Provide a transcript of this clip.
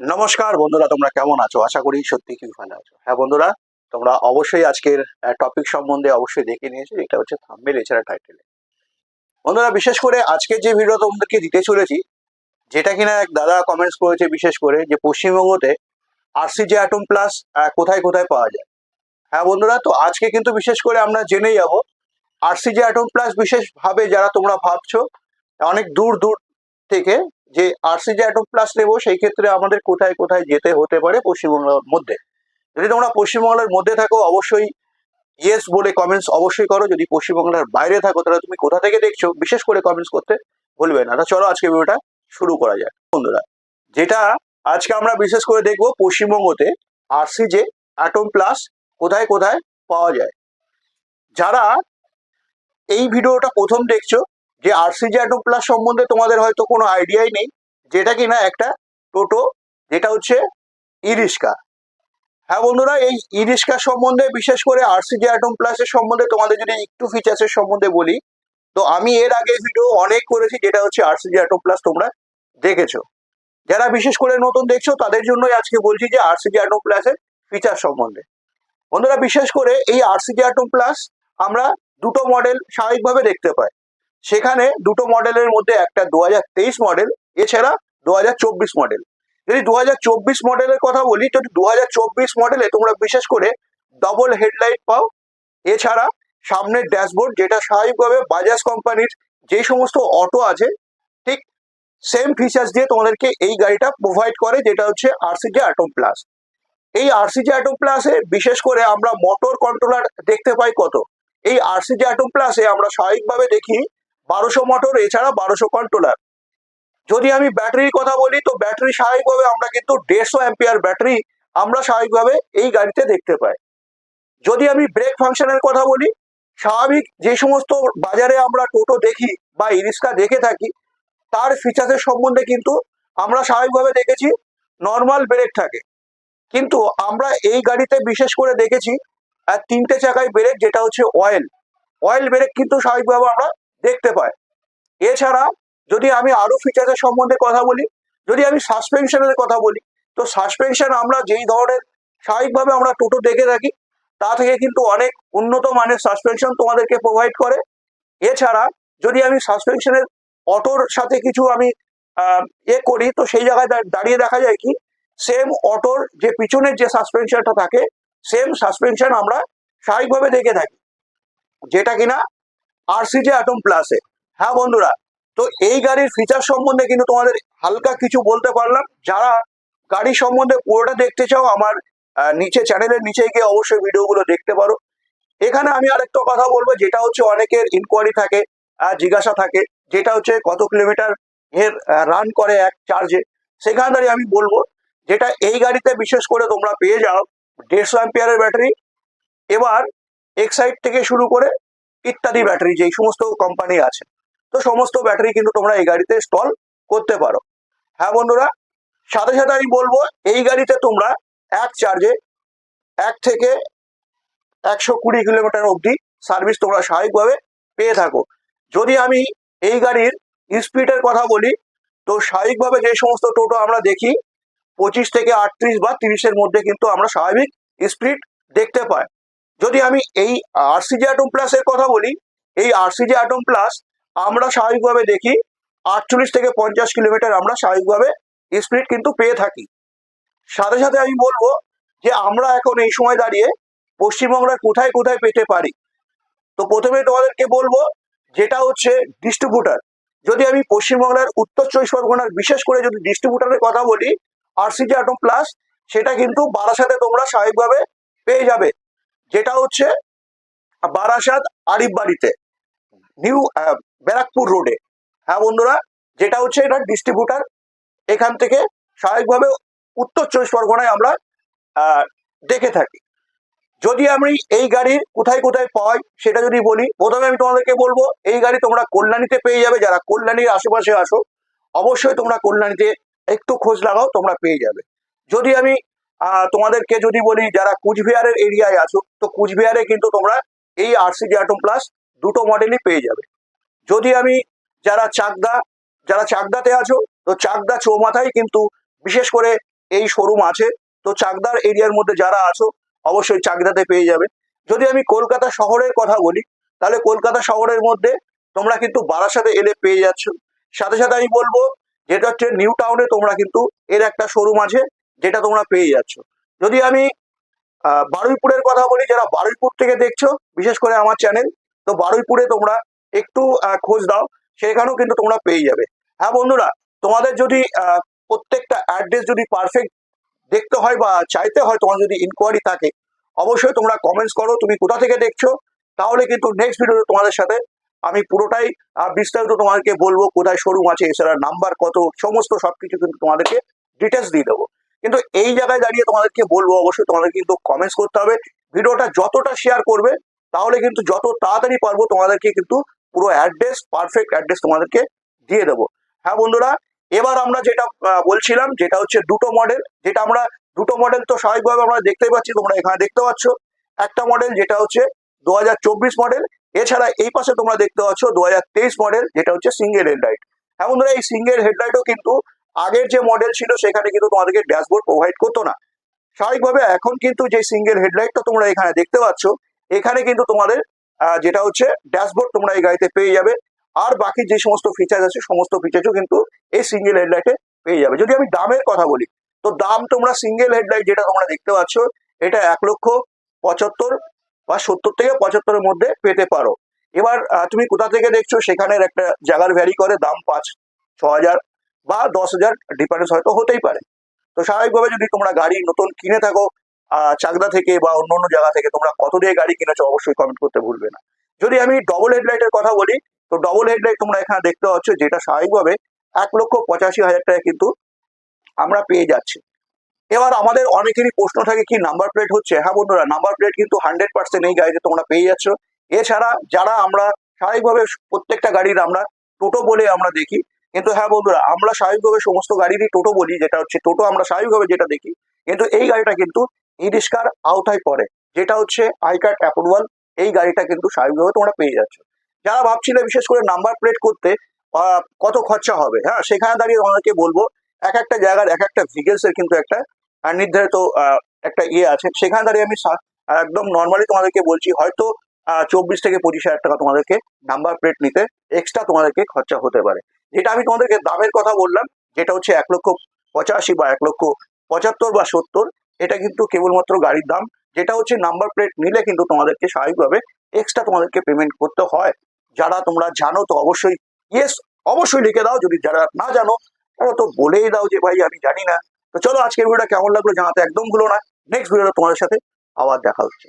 নমস্কার বন্ধুরা, তোমরা কেমন আছো? আশা করি সত্যি কি ভালো আছো। হ্যাঁ বন্ধুরা, তোমরা অবশ্যই আজকের টপিক সম্বন্ধে অবশ্যই দেখে নিয়েছো, এটা হচ্ছে থাম্বেল এছাড়া টাইটেল বন্ধুরা, বিশেষ করে আজকে যে ভিডিও তোমাদেরকে দিতে চলেছি, যেটা কিনা এক দাদা কমেন্টস করেছে বিশেষ করে যে পশ্চিমবঙ্গতে আরসিজে অ্যাটম প্লাস কোথায় কোথায় পাওয়া যায়। হ্যাঁ বন্ধুরা, তো আজকে কিন্তু বিশেষ করে আমরা জেনে যাব আরসিজে অ্যাটম প্লাস বিশেষভাবে যারা তোমরা ভাবছ, অনেক দূর দূর থেকে যে আরসিজে অ্যাটম প্লাস নেব, সেই ক্ষেত্রে আমাদের কোথায় কোথায় যেতে হতে পারে পশ্চিমবাংলার মধ্যে। যদি তোমরা পশ্চিমবাংলার মধ্যে থাকো, অবশ্যই ইয়েস বলে কমেন্টস অবশ্যই করো। যদি পশ্চিমবাংলার বাইরে থাকো, তাহলে তুমি কোথা থেকে দেখছ? বিশেষ করে কমেন্টস করতে ভুলবে না। চলো আজকে ভিডিওটা শুরু করা যাক। বন্ধুরা, যেটা আজকে আমরা বিশেষ করে দেখব পশ্চিমবঙ্গতে আরসিজে অ্যাটম প্লাস কোথায় কোথায় পাওয়া যায়। যারা এই ভিডিওটা প্রথম দেখছ যে আরসিজি অ্যাটম প্লাস সম্বন্ধে তোমাদের হয়তো কোনো আইডিয়াই নেই, যেটা কিনা একটা টোটো, যেটা হচ্ছে ই রিক্সা হ্যাঁ বন্ধুরা, এই ই রিক্সা সম্বন্ধে, বিশেষ করে আরসিজি অ্যাটম প্লাসের সম্বন্ধে তোমাদের যদি একটু ফিচার্সের সম্বন্ধে বলি, তো আমি এর আগে ভিডিও অনেক করেছি, যেটা হচ্ছে আরসিজি অ্যাটম প্লাস তোমরা দেখেছ। যারা বিশেষ করে নতুন দেখছ, তাদের জন্যই আজকে বলছি যে আরসিজি অ্যাটম প্লাসের ফিচার সম্বন্ধে। বন্ধুরা, বিশেষ করে এই আরসিজি অ্যাটম প্লাস আমরা দুটো মডেল স্বাভাবিকভাবে দেখতে পাই। সেখানে দুটো মডেলের মধ্যে একটা দু হাজার তেইশ মডেল, এছাড়া দু হাজার চব্বিশ মডেল। যদি দু হাজার চব্বিশ মডেলের কথা বলি, তো দু হাজার চব্বিশ মডেলে তোমরা বিশেষ করে ডবল হেডলাইট পাও। এছাড়া সামনের ড্যাশবোর্ড যেটা স্বাভাবিকভাবে বাজাজ কোম্পানির যে সমস্ত অটো আছে, ঠিক সেম ফিচার্স দিয়ে তোমাদেরকে এই গাড়িটা প্রোভাইড করে, যেটা হচ্ছে আরসিজে অ্যাটম প্লাস এই আরসিজে অ্যাটম প্লাসে বিশেষ করে আমরা মোটর কন্ট্রোলার দেখতে পাই কত? এই আরসিজে অ্যাটম প্লাসে আমরা স্বাভাবিকভাবে দেখি বারোশো মোটর এছাড়া বারোশো কন্ট্রোলার যদি আমি ব্যাটারির কথা বলি, তো ব্যাটারি স্বাভাবিকভাবে আমরা কিন্তু দেড়শো অ্যাম্পিয়ার ব্যাটারি আমরা স্বাভাবিকভাবে এই গাড়িতে দেখতে পাই। যদি আমি ব্রেক ফাংশনের কথা বলি, স্বাভাবিক যে সমস্ত বাজারে আমরা টোটো দেখি বা ইরিক্সা দেখে থাকি, তার ফিচার্সের সম্বন্ধে কিন্তু আমরা স্বাভাবিকভাবে দেখেছি নর্মাল ব্রেক থাকে। কিন্তু আমরা এই গাড়িতে বিশেষ করে দেখেছি আর তিনটে চাকায় ব্রেক যেটা হচ্ছে অয়েল অয়েল ব্রেক কিন্তু স্বাভাবিকভাবে আমরা দেখতে পাই এছাড়া যদি আমি আরও ফিচার্সের সম্বন্ধে কথা বলি, যদি আমি সাসপেনশনের কথা বলি, তো সাসপেনশন আমরা যেই ধরনের স্বাভাবিকভাবে আমরা টোটো দেখে থাকি, তা থেকে কিন্তু অনেক উন্নত মানের সাসপেনশন তোমাদেরকে প্রোভাইড করে। এছাড়া যদি আমি সাসপেনশনের অটোর সাথে কিছু আমি এ করি, তো সেই জায়গায় দাঁড়িয়ে দেখা যায় কি সেম অটোর যে পিছনের যে সাসপেনশনটা থাকে সেম সাসপেনশন আমরা স্বাভাবিকভাবে দেখে থাকি। যেটা কিনা আরসিজে অ্যাটম প্লাসে হ্যাঁ বন্ধুরা, তো এই গাড়ির ফিচার সম্বন্ধে কিন্তু তোমাদের হালকা কিছু বলতে পারলাম। যারা গাড়ি সম্বন্ধে পুরোটা দেখতে চাও, আমার নিচে চ্যানেলের নিচে গিয়ে অবশ্যই ভিডিওগুলো দেখতে পারো। এখানে আমি আরেকটা কথা বলব, যেটা হচ্ছে অনেকের ইনকোয়ারি থাকে জিজ্ঞাসা থাকে, যেটা হচ্ছে কত কিলোমিটার এর রান করে এক চার্জে সেখানে দাঁড়িয়ে আমি বলব, যেটা এই গাড়িতে বিশেষ করে তোমরা পেয়ে যাও, দেড়শো অ্যাম্পিয়ারের ব্যাটারি এবার এক্সাইড থেকে শুরু করে ইত্যাদি ব্যাটারি যেই সমস্ত কোম্পানি আছে। তো সমস্ত ব্যাটারি কিন্তু তোমরা এই গাড়িতে ইনস্টল করতে পারো। হ্যাঁ বন্ধুরা, সাথে সাথে আমি বলব, এই গাড়িতে তোমরা এক চার্জে এক থেকে একশো কুড়ি কিলোমিটার অবধি সার্ভিস তোমরা স্বাভাবিকভাবে পেয়ে থাকো। যদি আমি এই গাড়ির স্পিডের কথা বলি, তো স্বাভাবিকভাবে যে সমস্ত টোটো আমরা দেখি, পঁচিশ থেকে আটত্রিশ বা তিরিশের মধ্যে কিন্তু আমরা স্বাভাবিক স্পিড দেখতে পাই। যদি আমি এই আরসিজি অ্যাটম প্লাসের কথা বলি, এই আরসিজি অ্যাটম প্লাস আমরা স্বাভাবিকভাবে দেখি আটচল্লিশ থেকে পঞ্চাশ কিলোমিটার আমরা স্বাভাবিকভাবে স্পিড কিন্তু পেয়ে থাকি। সাথে সাথে আমি বলব যে আমরা এখন এই সময় দাঁড়িয়ে পশ্চিমবাংলার কোথায় কোথায় পেতে পারি। তো প্রথমে তোমাদেরকে বলব যেটা হচ্ছে ডিস্ট্রিবিউটার যদি আমি পশ্চিমবাংলার উত্তর চব্বিশ পরগনার বিশেষ করে যদি ডিস্ট্রিবিউটারের কথা বলি আরসিজি অ্যাটম প্লাস সেটা কিন্তু বারাসাতে তোমরা স্বাভাবিকভাবে পেয়ে যাবে। যেটা হচ্ছে বারাসাত আরিফ বাড়িতে নিউ ব্যারাকপুর রোডে। হ্যাঁ বন্ধুরা, যেটা হচ্ছে এটা ডিস্ট্রিবিউটার এখান থেকে স্বাভাবিকভাবে উত্তর চব্বিশ পরগনায় আমরা দেখে থাকি। যদি আমি এই গাড়ির কোথায় কোথায় পাই সেটা যদি বলি, প্রথমে আমি তোমাদেরকে বলব, এই গাড়ি তোমরা কল্যাণীতে পেয়ে যাবে। যারা কল্যাণীর আশেপাশে আসো, অবশ্যই তোমরা কল্যাণীতে একটু খোঁজ লাগাও, তোমরা পেয়ে যাবে। যদি আমি তোমাদেরকে যদি বলি, যারা কুচবিহারের এরিয়ায় আছো, তো কুচবিহারে কিন্তু তোমরা এই আরসিজি অ্যাটম প্লাস দুটো মডেলই পেয়ে যাবে। যদি আমি যারা চাকদা, যারা চাকদাতে আছো, তো চাকদা চৌমাথায় কিন্তু বিশেষ করে এই শোরুম আছে। তো চাকদার এরিয়ার মধ্যে যারা আছো, অবশ্যই চাকদাতে পেয়ে যাবে। যদি আমি কলকাতা শহরের কথা বলি, তাহলে কলকাতা শহরের মধ্যে তোমরা কিন্তু বারাসাতে এলে পেয়ে যাচ্ছ। সাথে সাথে আমি বলব, যেটা হচ্ছে নিউ টাউনে তোমরা কিন্তু এর একটা শোরুম আছে যেটা তোমরা পেয়ে যাচ্ছ। যদি আমি বারুইপুরের কথা বলি, যারা বারুইপুর থেকে দেখছ, বিশেষ করে আমার চ্যানেল তো বারুইপুরে তোমরা একটু খোঁজ দাও, সেখানেও কিন্তু তোমরা পেয়ে যাবে। হ্যাঁ বন্ধুরা, তোমাদের যদি প্রত্যেকটা অ্যাড্রেস যদি পারফেক্ট দেখতে হয় বা চাইতে হয়, তোমার যদি ইনকোয়ারি থাকে, অবশ্যই তোমরা কমেন্টস করো, তুমি কোথা থেকে দেখছ, তাহলে কিন্তু নেক্সট ভিডিওতে তোমাদের সাথে আমি পুরোটাই বিস্তারিত তোমাদেরকে বলব, কোথায় শোরুম আছে এছাড়া নাম্বার কত, সমস্ত সবকিছু কিন্তু তোমাদেরকে ডিটেলস দিয়ে দেবো। কিন্তু এই জায়গায় দাঁড়িয়ে তোমাদেরকে বলব অবশ্যই তোমাদের কিন্তু কমেন্টস করতে হবে। ভিডিওটা যতটা শেয়ার করবে, তাহলে কিন্তু যত তাড়াতাড়ি পারব তোমাদেরকে কিন্তু পুরো অ্যাড্রেস পারফেক্ট অ্যাড্রেস তোমাদেরকে দিয়ে দেবো। হ্যাঁ বন্ধুরা, এবার আমরা যেটা বলছিলাম, যেটা হচ্ছে দুটো মডেল যেটা আমরা, দুটো মডেল তো স্বাভাবিকভাবে আমরা দেখতেই পাচ্ছি, তোমরা এখানে দেখতে পাচ্ছ। একটা মডেল যেটা হচ্ছে দু হাজার চব্বিশ মডেল এছাড়া এই পাশে তোমরা দেখতে পাচ্ছ দু হাজার তেইশ মডেল যেটা হচ্ছে সিঙ্গেল হেডলাইট হ্যাঁ বন্ধুরা, এই সিঙ্গেল হেডলাইটও কিন্তু আগের যে মডেল ছিল, সেখানে কিন্তু তোমাদেরকে ড্যাশবোর্ড প্রোভাইড করতো না। স্বাভাবিকভাবে এখন কিন্তু যে সিঙ্গেল হেডলাইটটা তোমরা এখানে দেখতে পাচ্ছ, এখানে কিন্তু তোমাদের যেটা হচ্ছে ড্যাশবোর্ড তোমরা এই গাড়িতে পেয়ে যাবে। আর বাকি যে সমস্ত ফিচার আছে, সমস্ত ফিচারও কিন্তু এই সিঙ্গেল হেডলাইটে পেয়ে যাবে। যদি আমি দামের কথা বলি, তো দাম তোমরা সিঙ্গেল হেডলাইট যেটা তোমরা দেখতে পাচ্ছ, এটা এক লক্ষ পঁচাত্তর বা সত্তর থেকে পঁচাত্তরের মধ্যে পেতে পারো। এবার তুমি কোথা থেকে দেখছ? সেখানের একটা জায়গার ভ্যারি করে, দাম পাঁচ, ছ হাজার। বা দশ হাজার ডিফারেন্স হয়তো হতেই পারে। তো স্বাভাবিকভাবে যদি তোমরা গাড়ি নতুন কিনে থাকো চাকদা থেকে বা অন্য অন্য জায়গা থেকে তোমরা কত দিয়ে গাড়ি কিনেছো অবশ্যই কমেন্ট করতে ভুলবে না। যদি আমি ডবল হেডলাইটের কথা বলি, তো ডবল হেডলাইট তোমরা এখানে দেখতে পাচ্ছ যেটা স্বাভাবিকভাবে এক লক্ষ পঁচাশি হাজার টাকা কিন্তু আমরা পেয়ে যাচ্ছি। এবার আমাদের অনেকেরই প্রশ্ন থাকে, কি নাম্বার প্লেট হচ্ছে? হ্যাঁ বন্ধুরা নাম্বার প্লেট কিন্তু হান্ড্রেড পার্সেন্ট এই গাড়িতে তোমরা পেয়ে যাচ্ছ। এছাড়া যারা আমরা স্বাভাবিকভাবে প্রত্যেকটা গাড়ির আমরা টোটো বলে আমরা দেখি কিন্তু হ্যাঁ বন্ধুরা, আমরা স্বাভাবিকভাবে সমস্ত গাড়িরই টোটো বলি, যেটা হচ্ছে টোটো, আমরা স্বাভাবিকভাবে যেটা দেখি, কিন্তু এই গাড়িটা কিন্তু ই রিক্সার আওতায় পড়ে, যেটা হচ্ছে আই কার্ড অ্যাপ্রুভাল এই গাড়িটা কিন্তু স্বাভাবিকভাবে তোমরা পেয়ে যাচ্ছ। যারা ভাবছিলে বিশেষ করে নাম্বার প্লেট করতে কত খরচা হবে হ্যাঁ সেখানে দাঁড়িয়ে আমাদেরকে বলব, এক একটা জায়গার এক একটা ভিগেলস এর কিন্তু একটা নির্ধারিত একটা ইয়ে আছে, সেখানে দাঁড়িয়ে আমি একদম নর্মালি তোমাদেরকে বলছি, হয়তো চব্বিশ থেকে পঁচিশ হাজার টাকা তোমাদেরকে নাম্বার প্লেট নিতে এক্সট্রা তোমাদেরকে খরচা হতে পারে। যেটা আমি তোমাদেরকে দামের কথা বললাম, যেটা হচ্ছে এক লক্ষ পঁচাশি বা এক লক্ষ পঁচাত্তর বা সত্তর, এটা কিন্তু কেবলমাত্র গাড়ির দাম। যেটা হচ্ছে নাম্বার প্লেট নিলে কিন্তু তোমাদেরকে স্বাভাবিকভাবে এক্সট্রা তোমাদেরকে পেমেন্ট করতে হয়। যারা তোমরা জানো তো অবশ্যই ইয়েস অবশ্যই লিখে দাও। যদি যারা না জানো, তারা তো বলেই দাও যে, ভাই, আমি জানি না। তো চলো আজকের ভিডিওটা কেমন লাগল জানাতে একদম ভুলো না। নেক্সট ভিডিওটা তোমাদের সাথে আবার দেখা হচ্ছে।